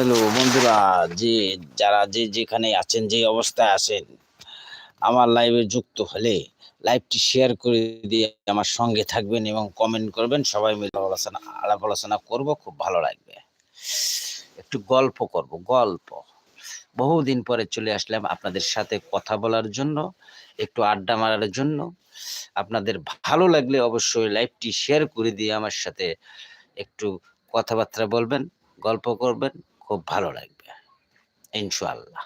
Hello বন্ধুরা, যে যারা যে যেখানে আছেন, যে অবস্থায় আছেন, আমার লাইভে যুক্ত হলে লাইভটি শেয়ার করে দিয়ে আমার সঙ্গে থাকবেন এবং কমেন্ট করবেন। সবাই মিলে আলোচনা, আলাপ আলোচনা করব, খুব ভালো লাগবে। একটু গল্প করব, গল্প। বহুদিন পরে চলে আসলাম আপনাদের সাথে কথা বলার জন্য, একটু আড্ডা মারার জন্য। আপনাদের ভালো লাগলে অবশ্যই লাইভটি শেয়ার করে দিয়ে আমার সাথে একটু কথাবার্তা বলবেন, গল্প করবেন। খুব ভালো লাগবে ইনশাল্লাহ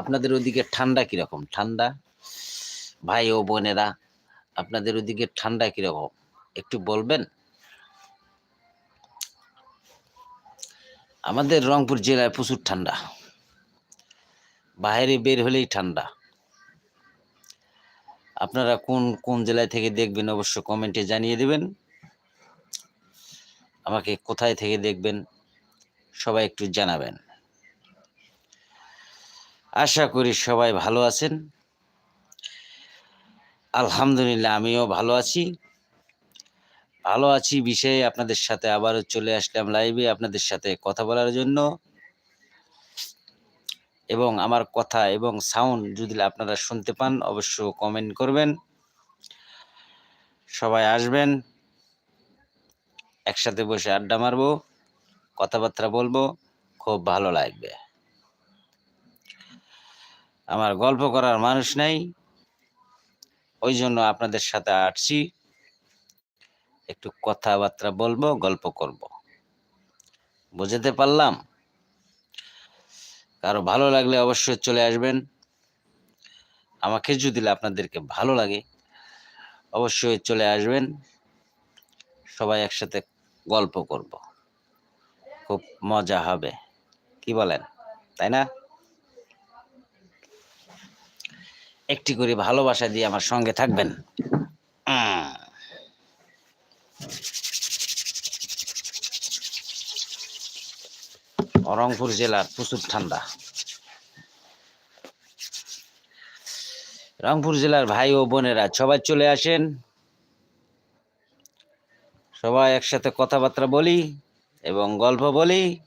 আপনাদের ওদিকে ঠান্ডা কীরকম? ঠান্ডা? ভাই ও বোনেরা, আপনাদের ওদিকে ঠান্ডা কীরকম? একটু বলবেন? আমাদের রংপুর জেলায় প্রচুর ঠান্ডা। বাইরে বের হলেই ঠান্ডা। আপনারা কোন কোন জেলায় থেকে দেখবেন অবশ্য কমেন্টে জানিয়ে দেবেন। আমাকে কোথায় থেকে দেখবেন, সবাই একটু জানাবেন। আশা করি সবাই ভালো আছেন। আলহামদুলিল্লাহ, আমিও ভালো আছি। ভালো আছি বিষয়ে আপনাদের সাথে আবারও চলে আসলাম লাইভে আপনাদের সাথে কথা বলার জন্য। এবং আমার কথা এবং সাউন্ড যদি আপনারা শুনতে পান অবশ্য কমেন্ট করবেন। সবাই আসবেন। একসাথে বসে আড্ডা মারবো, কথাবার্তা বলব, খুব ভালো লাগবে। আমার গল্প করার মানুষ নাই, ওই জন্য আপনাদের সাথে আসছি। একটু কথাবার্তা বলব, গল্প করব। বুঝতে পারলাম? কারও ভালো লাগলে অবশ্যই চলে আসবেন। আমাকে যদি আপনাদেরকে ভালো লাগে, অবশ্যই চলে আসবেন। সবাই একসাথে গল্প করব। খুব মজা হবে। কি বলেন? তাই না? একটি করে ভালোবাসা দিয়ে আমার সঙ্গে থাকবেন। রংপুর জেলার প্রচুর ঠান্ডা। রংপুর জেলার ভাই ও বোনেরা সবাই চলে আসেন। সবাই একসাথে কথাবার্তা বলি এবং গল্প বলি.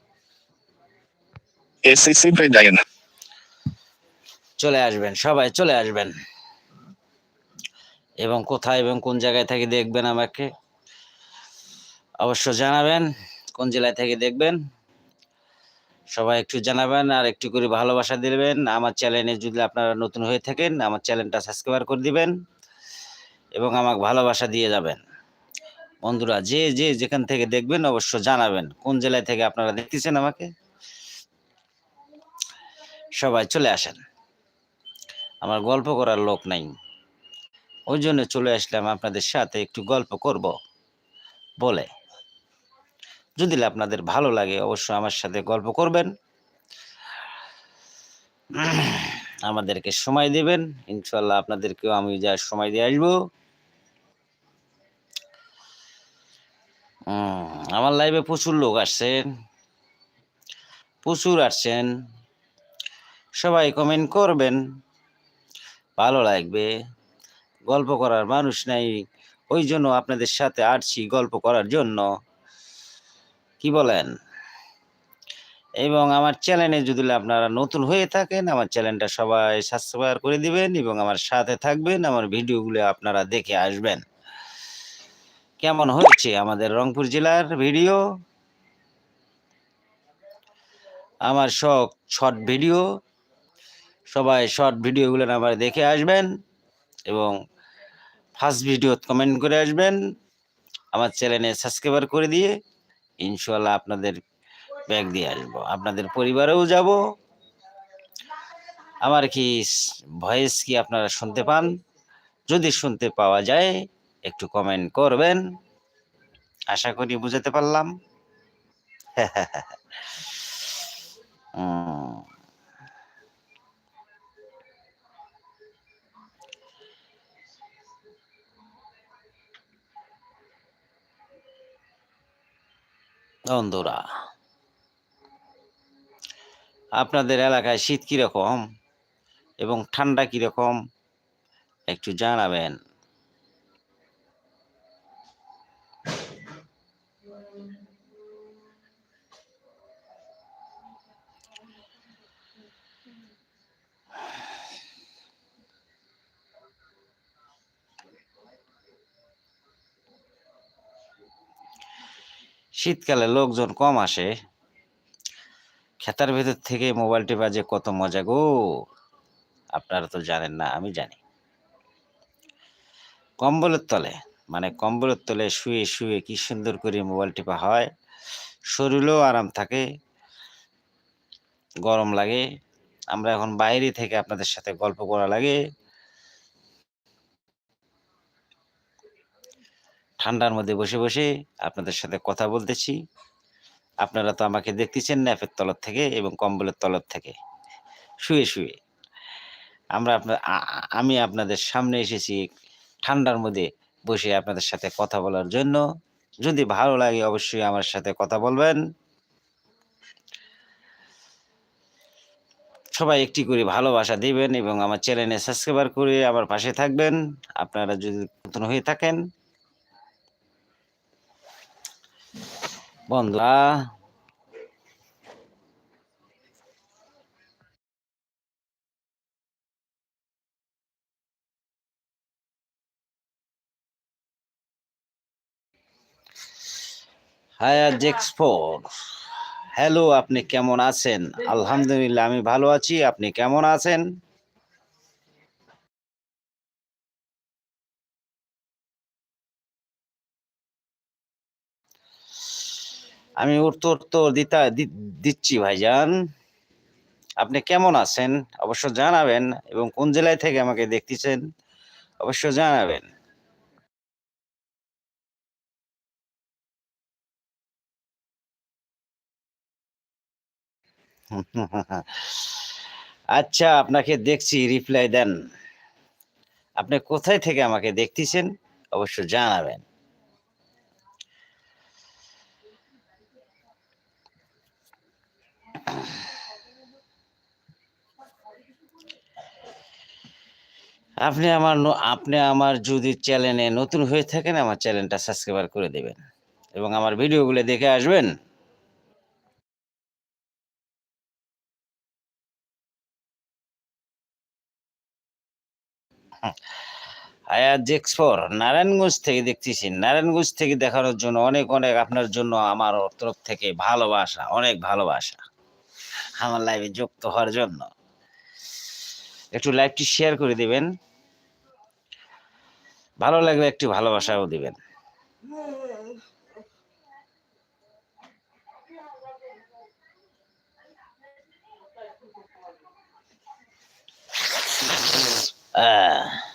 চলে আসবেন সবাই চলে আসবেন। এবং কোথায় এবং কোন জায়গায় থেকে দেখবেন আমাকে অবশ্য জানাবেন কোন জেলায় থেকে দেখবেন। সবাই একটু জানাবেন আর একটু করে ভালোবাসা দিবেন। আমার চ্যানেলে যদি আপনারা নতুন হয়ে থাকেন আমার চ্যানেলটা সাবস্ক্রাইব করে দিবেন এবং আমাকে ভালোবাসা দিয়ে যাবেন। বন্ধুরা যে যে যেখান থেকে দেখবেন অবশ্য জানাবেন। কোন জেলায় থেকে আপনারা দেখতেছেন আমাকে? সবাই চলে আসেন। আমার গল্প করার লোক নাই। ওই জন্য চলে আসলাম আপনাদের সাথে একটু গল্প করব। বলে, যদি আপনাদের ভালো লাগে অবশ্য আমার সাথে গল্প করবেন। আমাদেরকে সময় দেবেন। ইনশাল্লাহ আপনাদেরকেও আমি যা সময় দিয়ে আসব। আমার লাইভে প্রচুর লোক আসছেন। প্রচুর আসছেন। সবাই কমেন্ট করবেন। ভালো লাগবে। গল্প করার মানুষ নাই। ওই জন্য আপনাদের সাথে আসছি গল্প করার জন্য। কি বলেন? এবং আমার চ্যানেলে যদি আপনারা নতুন হয়ে থাকেন, আমার চ্যানেলটা সবাই সাবস্ক্রাইব করে দিবেন এবং আমার সাথে থাকবেন। আমার ভিডিওগুলো আপনারা দেখে আসবেন। কেমন হচ্ছে আমাদের রংপুর জেলার ভিডিও? আমার শখ শর্ট ভিডিও। সবাই শর্ট ভিডিওগুলো আমার দেখে আসবেন এবং ফার্স্ট ভিডিও কমেন্ট করে আসবেন। আমার চ্যানেলে সাবস্ক্রাইবার করে দিয়ে ইনশাল্লাহ আপনাদের ব্যাগ দিয়ে আসব। আপনাদের পরিবারেও যাব। আমার কি ভয়েস কি আপনারা শুনতে পান? যদি শুনতে পাওয়া যায়, একটু কমেন্ট করবেন। আশা করি বুঝাতে পারলাম। বন্ধুরা আপনাদের এলাকায় শীত কীরকম এবং ঠান্ডা কীরকম একটু জানাবেন। শীতকালে লোকজন কম আসে। খেতার ভেতর থেকে মোবাইলটি বাজে কত মজা গো। আপনারা তো জানেন না, আমি জানি। কম্বলের তলে মানে কম্বলের তলে শুয়ে শুয়ে কি সুন্দর করে মোবাইল টিপা হয়। শরীরেও আরাম থাকে, গরম লাগে। আমরা এখন বাইরে থেকে আপনাদের সাথে গল্প করা লাগে। ঠান্ডার মধ্যে বসে বসে আপনাদের সাথে কথা বলতেছি। আপনারা তো আমাকে দেখতেছেন ন্যাপের তলর থেকে এবং কম্বলের তলর থেকে। শুয়ে শুয়ে। আমরা আপনার আমি আপনাদের সামনে এসেছি ঠান্ডার মধ্যে বসে আপনাদের সাথে কথা বলার জন্য। যদি ভালো লাগে অবশ্যই আমার সাথে কথা বলবেন। সবাই একটি করে ভালোবাসা দিবেন এবং আমার চ্যানেলে সাবস্ক্রাইবার করে আমার পাশে থাকবেন। আপনারা যদি নতুন হয়ে থাকেন বন্ধুরা হায়ার জেক্সফোর হ্যালো আপনি কেমন আছেন? আলহামদুলিল্লাহ আমি ভালো আছি। আপনি কেমন আছেন? আমি উত্তর তো দিতা দিচ্ছি ভাইজান। আপনি কেমন আছেন? অবশ্য জানাবেন এবং কোন জেলায় থেকে আমাকে দেখতেছেন? অবশ্য জানাবেন। আচ্ছা আপনাকে দেখছি রিপ্লাই দেন। আপনি কোথায় থেকে আমাকে দেখতেছেন? অবশ্য জানাবেন। আপনি আমার আপনি আমার যদি চ্যানেলে নতুন হয়ে থাকেন, আমার চ্যানেলটা সাবস্ক্রাইবার করে দেবেন এবং আমার ভিডিওগুলো দেখে আসবেন। নারায়ণগঞ্জ থেকে দেখতেছি। নারায়ণগঞ্জ থেকে দেখানোর জন্য অনেক অনেক আপনার জন্য আমার তরফ থেকে ভালোবাসা, অনেক ভালোবাসা। আমার লাইভে যুক্ত হওয়ার জন্য। একটু লাইভটি শেয়ার করে দিবেন। ভালো লাগলে একটু ভালোবাসাও দিবেন। আহ।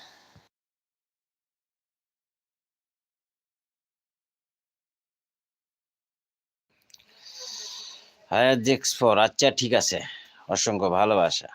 হ্যাঁ জেক্স ফোর আচ্ছা ঠিক আছে। অসংখ্য ভালোবাসা।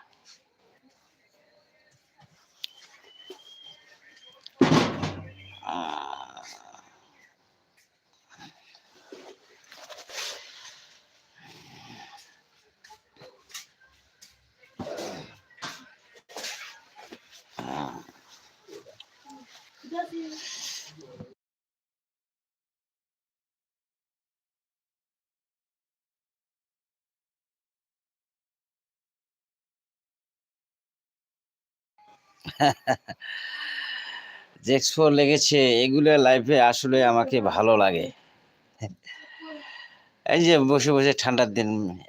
জেক্স ফোর লেগেছে এগুলো লাইফে আসলে আমাকে ভালো লাগে। এই যে বসে বসে ঠান্ডার দিন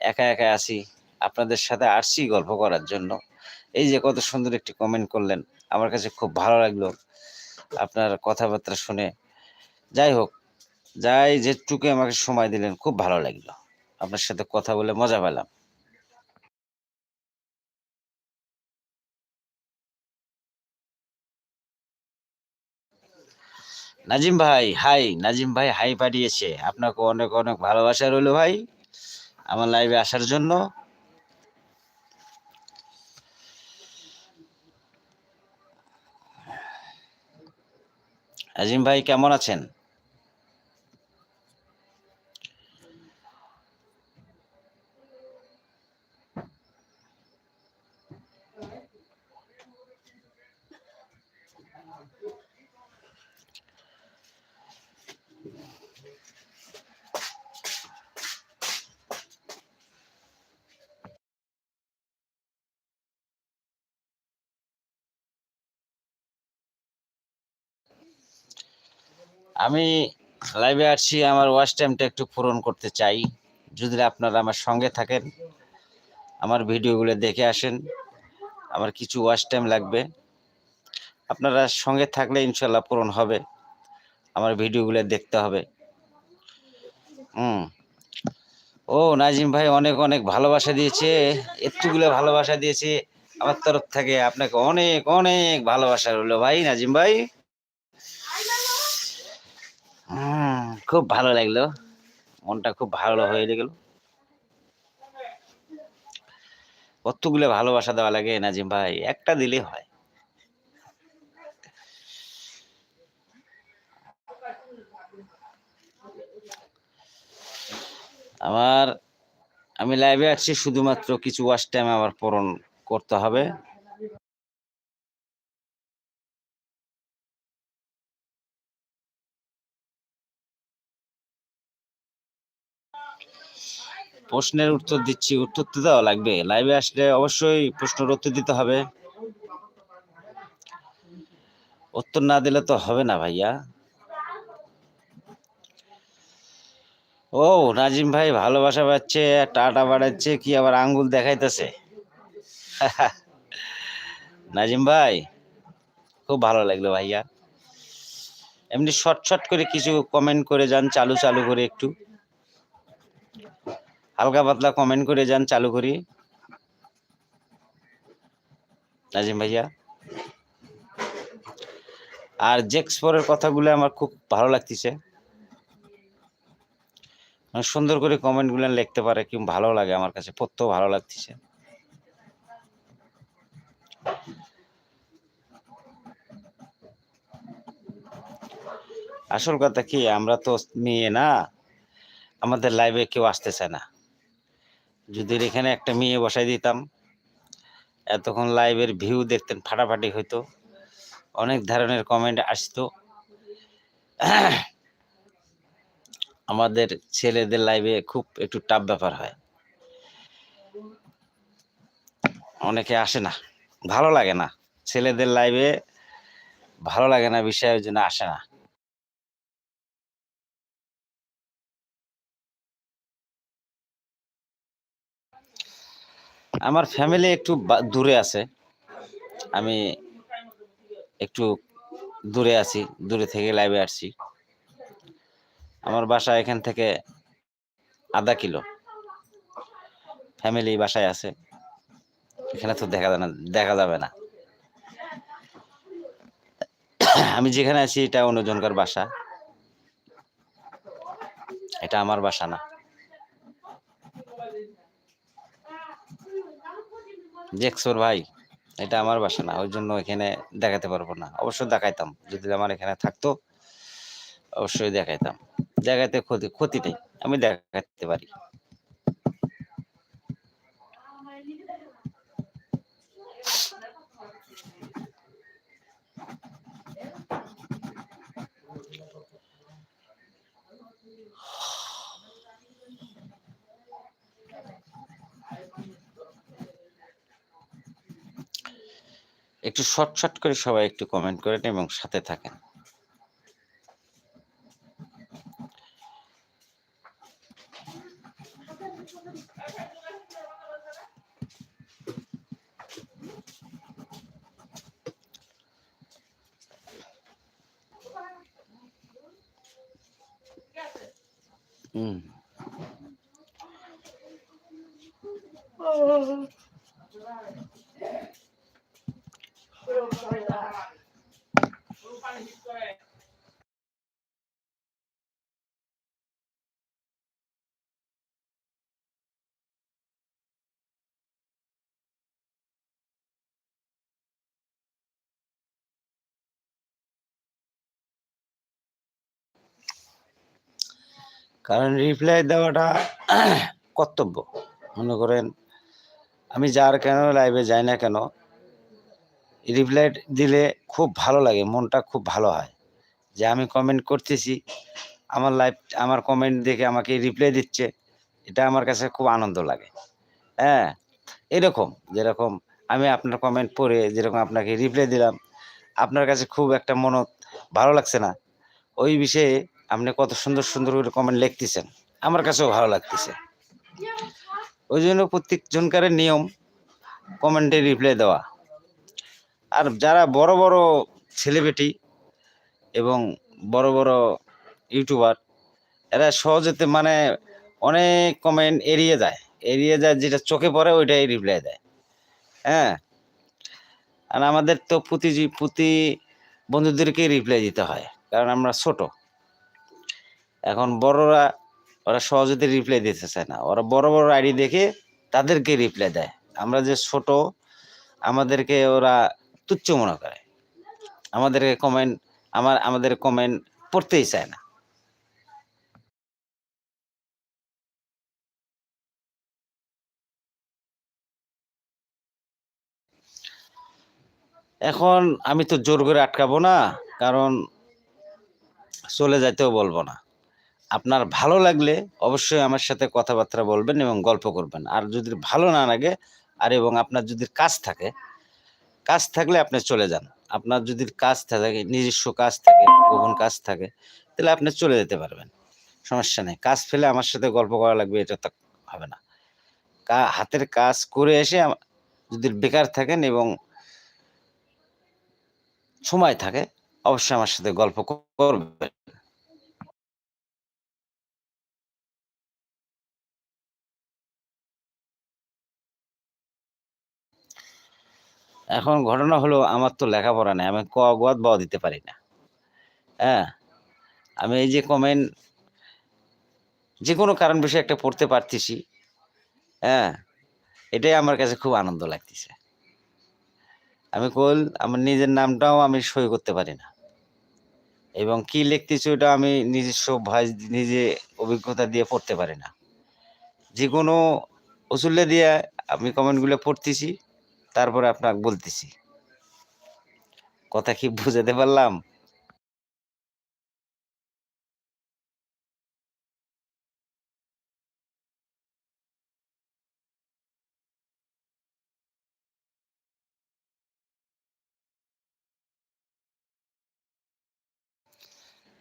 একা একা আছি আপনাদের সাথে আসছি গল্প করার জন্য। এই যে কত সুন্দর একটি কমেন্ট করলেন আমার কাছে খুব ভালো লাগল আপনার কথাবার্তা শুনে। যাই হোক যাই যেটুকু আমাকে সময় দিলেন খুব ভালো লাগল। আপনার সাথে কথা বলে মজা পেলাম। নাজিম ভাই, হাই, নাজিম ভাই, হাই পাঠিয়েছে। আপনাকে অনেক অনেক ভালোবাসা রইল ভাই আমার লাইভে আসার জন্য। নাজিম ভাই, কেমন আছেন? আমি লাইভে আসছি, আমার ওয়াচ টাইমটা একটু পূরণ করতে চাই। যদি আপনারা আমার সঙ্গে থাকেন, আমার ভিডিওগুলো দেখে আসেন, আমার কিছু ওয়াচ টাইম লাগবে। আপনারা সঙ্গে থাকলে ইনশাল্লাহ পূরণ হবে, আমার ভিডিওগুলো দেখতে হবে। হুম। ও, নাজিম ভাই অনেক অনেক ভালোবাসা দিয়েছে, এতগুলো ভালোবাসা দিয়েছে আমার তরফ থেকে। আপনাকে অনেক অনেক ভালোবাসা রইল। ভাই, নাজিম ভাই? খুব ভালো লাগল। মনটা খুব ভালো হয়ে গেল। কতগুলো ভালোবাসা দেওয়া লাগে নাজিম ভাই? একটা দিলে হয়। আমার, আমি লাইভে আসছি শুধুমাত্র কিছু ওয়াশ টাইম আমার পূরণ করতে হবে। প্রশ্নের উত্তর দিচ্ছি, উত্তর তো দেওয়া লাগবে। লাইভে আসলে অবশ্যই প্রশ্নের উত্তর দিতে হবে। উত্তর না দিলে তো হবে না ভাইয়া। ও, নাজিম ভাই ভালোবাসা পাচ্ছে, টাটা বাড়াচ্ছে, কি আবার আঙ্গুল দেখাইতেছে? নাজিম ভাই, খুব ভালো লাগল ভাইয়া। এমনি শর্ট শর্ট করে কিছু কমেন্ট করে যান, চালু চালু করে একটু। হালকা পাতলা কমেন্ট করে যান, চালু করি। নাজিম ভাইয়া। আর জেক্স জেক্সপোরের কথাগুলো আমার খুব ভালো লাগতেছে। মানে সুন্দর করে কমেন্টগুলো লিখতে পারে, কি ভালো লাগে আমার কাছে, পড়তেও ভালো লাগতেছে। আসল কথা কি, আমরা তো মেয়ে না, আমাদের লাইভে কেউ আসতে চায় না। যদি এখানে একটা মেয়ে বসাই দিতাম, এতক্ষণ লাইভের ভিউ দেখতেন, ফাটাফাটি হইতো, অনেক ধরনের কমেন্ট আসতো। আমাদের ছেলেদের লাইভে খুব একটু টাফ ব্যাপার হয়। অনেকে আসে না, ভালো লাগে না। ছেলেদের লাইভে ভালো লাগে না বিষয়ের জন্য আসে না। আমার ফ্যামিলি একটু দূরে আছে। আমি একটু দূরে আছি, দূরে থেকে লাইভে আসছি। আমার বাসা এখান থেকে আধা কিলো। ফ্যামিলি বাসায় আছে। এখানে তো দেখা যাবে না, দেখা যাবে না। আমি যেখানে আছি, এটা অন্যজনকার বাসা। এটা আমার বাসা না। জেক্সোর ভাই, এটা আমার বাসা না ওই জন্য এখানে দেখাতে পারব না। অবশ্যই দেখাইতাম, যদি আমার এখানে থাকতো, অবশ্যই দেখাইতাম। দেখাইতে ক্ষতি ক্ষতি নেই, আমি দেখাতে পারি। একটু শর্ট শর্ট করে সবাই একটু কমেন্ট করেন এবং সাথে থাকেন। হুম। কারণ রিপ্লাই দেওয়াটা কর্তব্য। মনে করেন আমি যার কেন লাইভে যাই না কেন রিপ্লাই দিলে খুব ভালো লাগে, মনটা খুব ভালো হয়। যে আমি কমেন্ট করতেছি, আমার লাইফ আমার কমেন্ট দেখে আমাকে রিপ্লাই দিচ্ছে, এটা আমার কাছে খুব আনন্দ লাগে। হ্যাঁ এরকম, যেরকম আমি আপনার কমেন্ট পড়ে যেরকম আপনাকে রিপ্লাই দিলাম, আপনার কাছে খুব একটা মন ভালো লাগছে না। ওই বিষয়ে আপনি কত সুন্দর সুন্দর করে কমেন্ট লিখতেছেন, আমার কাছেও ভালো লাগতেছে। ওই জন্য প্রত্যেকজনকার নিয়ম কমেন্টে রিপ্লাই দেওয়া। আর যারা বড় বড় সেলিব্রিটি এবং বড় বড় ইউটিউবার এরা সহজেতে মানে অনেক কমেন্ট এড়িয়ে যায়। এড়িয়ে যায় যেটা চোখে পড়ে ওইটাই রিপ্লাই দেয়। হ্যাঁ? আর আমাদের তো প্রতি প্রতি বন্ধুদেরকে রিপ্লাই দিতে হয়, কারণ আমরা ছোট। এখন বড়রা, ওরা সহজেতে রিপ্লাই দিতে চায় না। ওরা বড় বড় আইডি দেখে তাদেরকে রিপ্লাই দেয়। আমরা যে ছোট, আমাদেরকে ওরা তুচ্ছ মনে করে। আমাদেরকে কমেন্ট আমার, আমাদের কমেন্ট পড়তেই চায় না। এখন আমি তো জোর করে আটকাবো না, কারণ চলে যাইতেও বলব না। আপনার ভালো লাগলে অবশ্যই আমার সাথে কথাবার্তা বলবেন এবং গল্প করবেন। আর যদি ভালো না লাগে, আর এবং আপনার যদি কাজ থাকে কাজ থাকলে আপনি চলে যান। আপনার যদি কাজ থাকে, নিজস্ব কাজ থাকে, গোপন কাজ থাকে, তাহলে আপনি চলে যেতে পারবেন। সমস্যা নেই। কাজ ফেলে আমার সাথে গল্প করা লাগবে, এটা তো হবে না। হাতের কাজ করে এসে যদি বেকার থাকেন এবং সময় থাকে, অবশ্যই আমার সাথে গল্প করবেন। এখন ঘটনা হলো, আমার তো লেখাপড়া নেই, আমি ক গদ ব দিতে পারি না। হ্যাঁ? আমি এই যে কমেন্ট যে কোনো কারণ বিষয়ে একটা পড়তে পারতেছি হ্যাঁ? এটাই আমার কাছে খুব আনন্দ লাগতেছে। আমি কল আমার নিজের নামটাও আমি সই করতে পারি না। এবং কি লিখতেছি ওটা আমি নিজস্ব ভয়েস, নিজে অভিজ্ঞতা দিয়ে পড়তে পারি না। যে কোনো ওসুল্লে দিয়ে আমি কমেন্টগুলো পড়তেছি। তারপরে আপনাকে বলতেছি। কথা কি বুঝাতে পারলাম?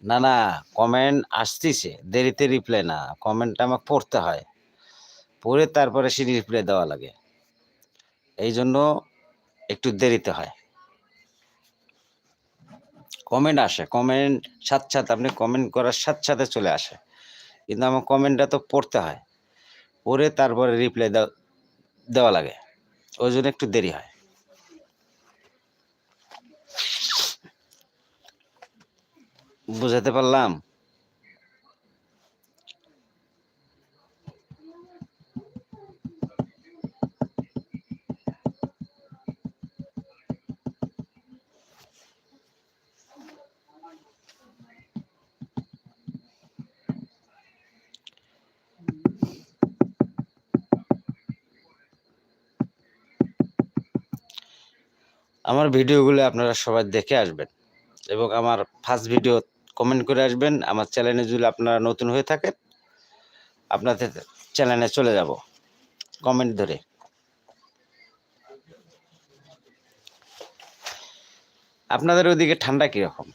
না না কমেন্ট আসতেছে। দেরিতে রিপ্লাই না। কমেন্টটা আমাকে পড়তে হয়। পড়ে তারপরে সে রিপ্লাই দেওয়া লাগে। এই জন্য একটু দেরিতে হয়। কমেন্ট আসে কমেন্ট সাথে সাথে, আপনি কমেন্ট করার সাথে সাথে চলে আসে। কিন্তু আমার কমেন্টটা তো পড়তে হয়। পড়ে তারপরে রিপ্লাই দেওয়া লাগে। ওই জন্য একটু দেরি হয়। বুঝাতে পারলাম? আমার ভিডিওগুলো আপনারা সবাই দেখে আসবেন এবং আমার ফার্স্ট ভিডিও কমেন্ট করে আসবেন। আমার চ্যানেলে যদি আপনারা নতুন হয়ে থাকেন, আপনাদের চ্যানেলে চলে যাব। কমেন্ট ধরে। আপনাদের ওদিকে ঠান্ডা কীরকম?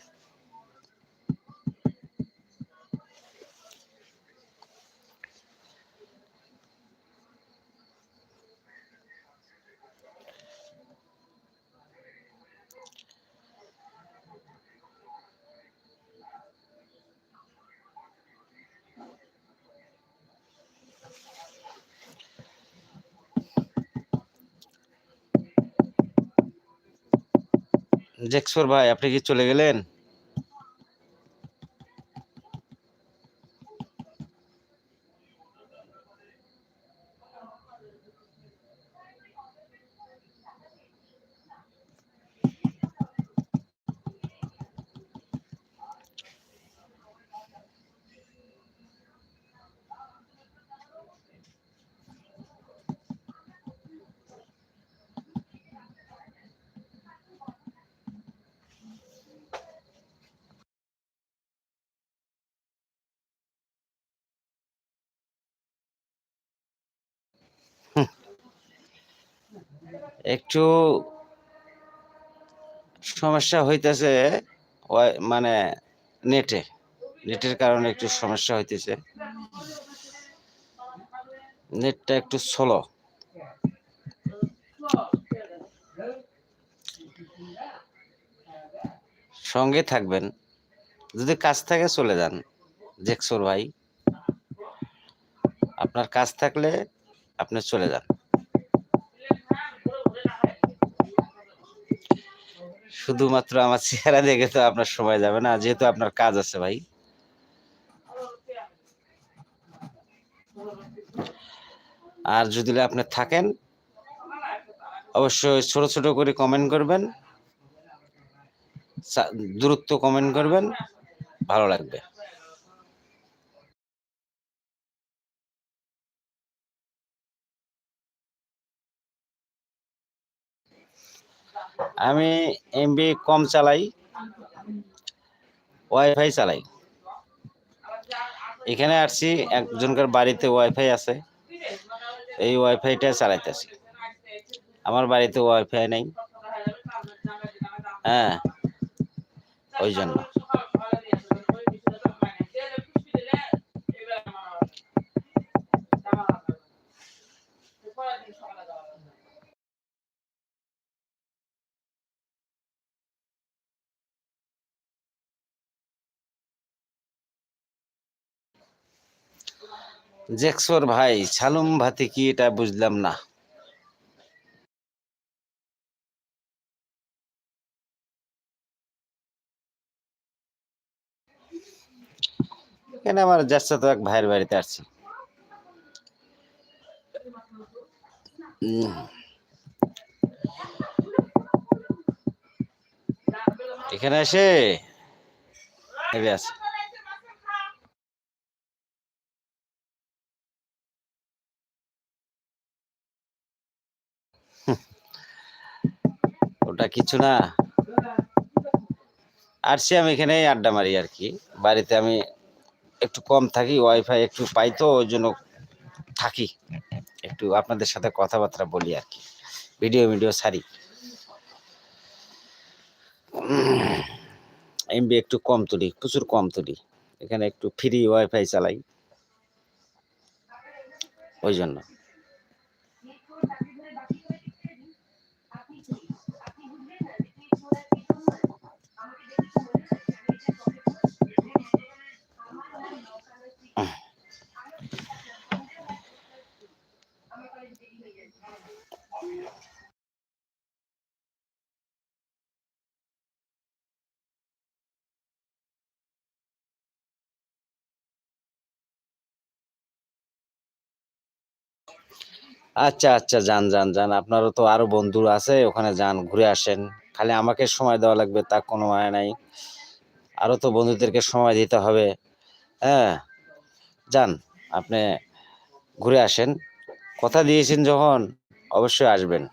জেক্সর ভাই আপনি কি চলে গেলেন? একটু সমস্যা হইতেছে মানে নেটে নেটের কারণে একটু সমস্যা হইতেছে। নেটটা একটু স্লো সঙ্গে থাকবেন। যদি কাজ থাকে চলে যান, জেক্সোর ভাই। আপনার কাজ থাকলে আপনি চলে যান। শুধুমাত্র আমার চেহারা দেখে তো আপনার সময় যাবে না, যেহেতু আপনার কাজ আছে ভাই। আর যদি আপনি থাকেন, অবশ্যই ছোট ছোট করে কমেন্ট করবেন দূরত্ব কমেন্ট করবেন, ভালো লাগবে। আমি এমবি কম চালাই ওয়াইফাই চালাই। এখানে আসছি, একজনকার বাড়িতে ওয়াইফাই আছে। এই ওয়াইফাইটা চালাইতেছি। আমার বাড়িতে ওয়াইফাই নেই। হ্যাঁ ওই জন্য। জেক্সর ভাই, ছালুম ভাতি কি এটা বুঝলাম না। এখানে আমার যাচ্ছে তো এক ভাইয়ের বাড়িতে আসছি। এখানে যে আছে। ওটা কিছু না। আসছি আমি এখানে আড্ডা মারি আর কি। বাড়িতে আমি একটু কম থাকি ওয়াইফাই একটু পাই তো, ওই জন্য থাকি। একটু আপনাদের সাথে কথাবার্তা বলি আর কি। ভিডিও ভিডিও সারি। এমবি একটু কম তুলি, প্রচুর কম তুলি। এখানে একটু ফ্রি ওয়াইফাই চালাই। ওই জন্য। আচ্ছা আচ্ছা যান যান যান। আপনারও তো আরও বন্ধু আছে, ওখানে যান, ঘুরে আসেন। খালি আমাকে সময় দেওয়া লাগবে, তা কোনো মানে নাই। আরও তো বন্ধুদেরকে সময় দিতে হবে। হ্যাঁ যান, আপনি ঘুরে আসেন। কথা দিয়েছেন যখন? অবশ্যই আসবেন।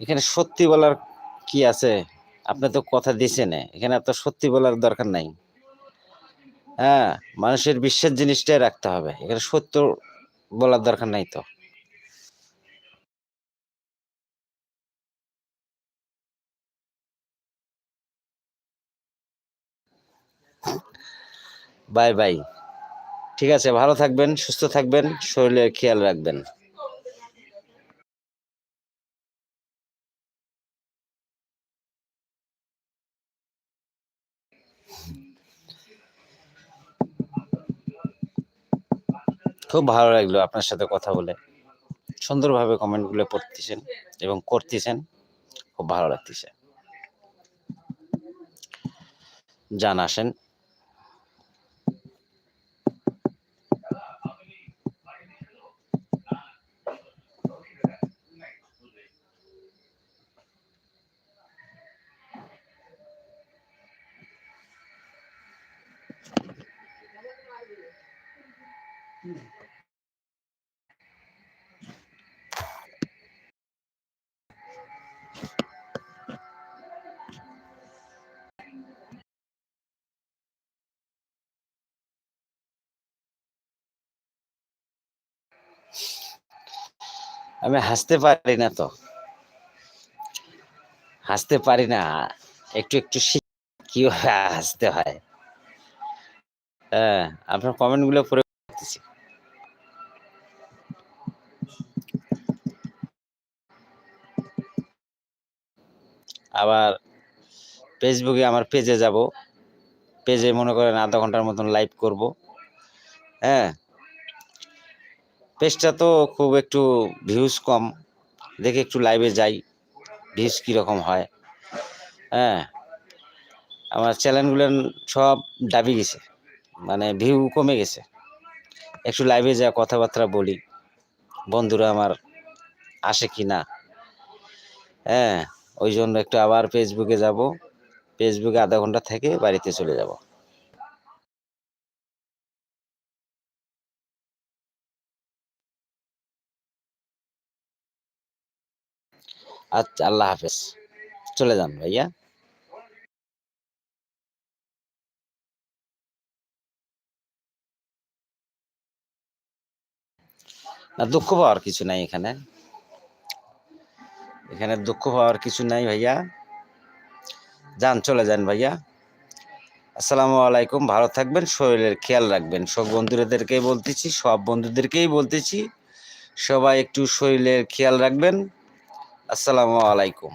এখানে সত্যি বলার কি আছে? আপনি তো কথা দিয়েছেন এখানে তো সত্যি বলার দরকার নাই। হ্যাঁ মানুষের বিশ্বাস জিনিসটাই রাখতে হবে। এখানে সত্য বলার দরকার নাই তো। Bye bye. ঠিক আছে, ভালো থাকবেন, সুস্থ থাকবেন, শরীরের খেয়াল রাখবেন। খুব ভালো লাগল আপনার সাথে কথা বলে। সুন্দরভাবে কমেন্টগুলো পড়তেছেন এবং করতেছেন, খুব ভালো লাগতেছে। যান আসেন। আমি হাসতে পারি না তো। হাসতে পারি না, একটু একটু কীভাবে হাসতে হয়? হ্যাঁ আপনার কমেন্টগুলো দেখতেছি। আবার ফেসবুকে আমার পেজে যাব। পেজে মনে করেন আধা ঘণ্টার মতন লাইভ করব। হ্যাঁ পেজটা তো খুব একটু ভিউজ কম। দেখে একটু লাইভে যাই ভিউজ কীরকম হয়। হ্যাঁ আমার চ্যানেলগুলো সব ডাবি গেছে। মানে ভিউ কমে গেছে। একটু লাইভে যা কথাবার্তা বলি, বন্ধুরা আমার আসে কি না? হ্যাঁ ওই জন্য একটু আবার ফেসবুকে যাব। ফেসবুকে আধা ঘণ্টা থেকে বাড়িতে চলে যাব। আচ্ছা আল্লাহ হাফেজ। চলে যান ভাইয়া। না, দুঃখ পাওয়ার কিছু নাই এখানে। এখানে দুঃখ পাওয়ার কিছু নাই ভাইয়া। যান, চলে যান ভাইয়া। আসসালামু আলাইকুম, ভালো থাকবেন, শরীরের খেয়াল রাখবেন। সব বন্ধুদেরকেই বলতেছি, সব বন্ধুদেরকেই বলতেছি, সবাই একটু শরীরের খেয়াল রাখবেন। আসসালামু আলাইকুম।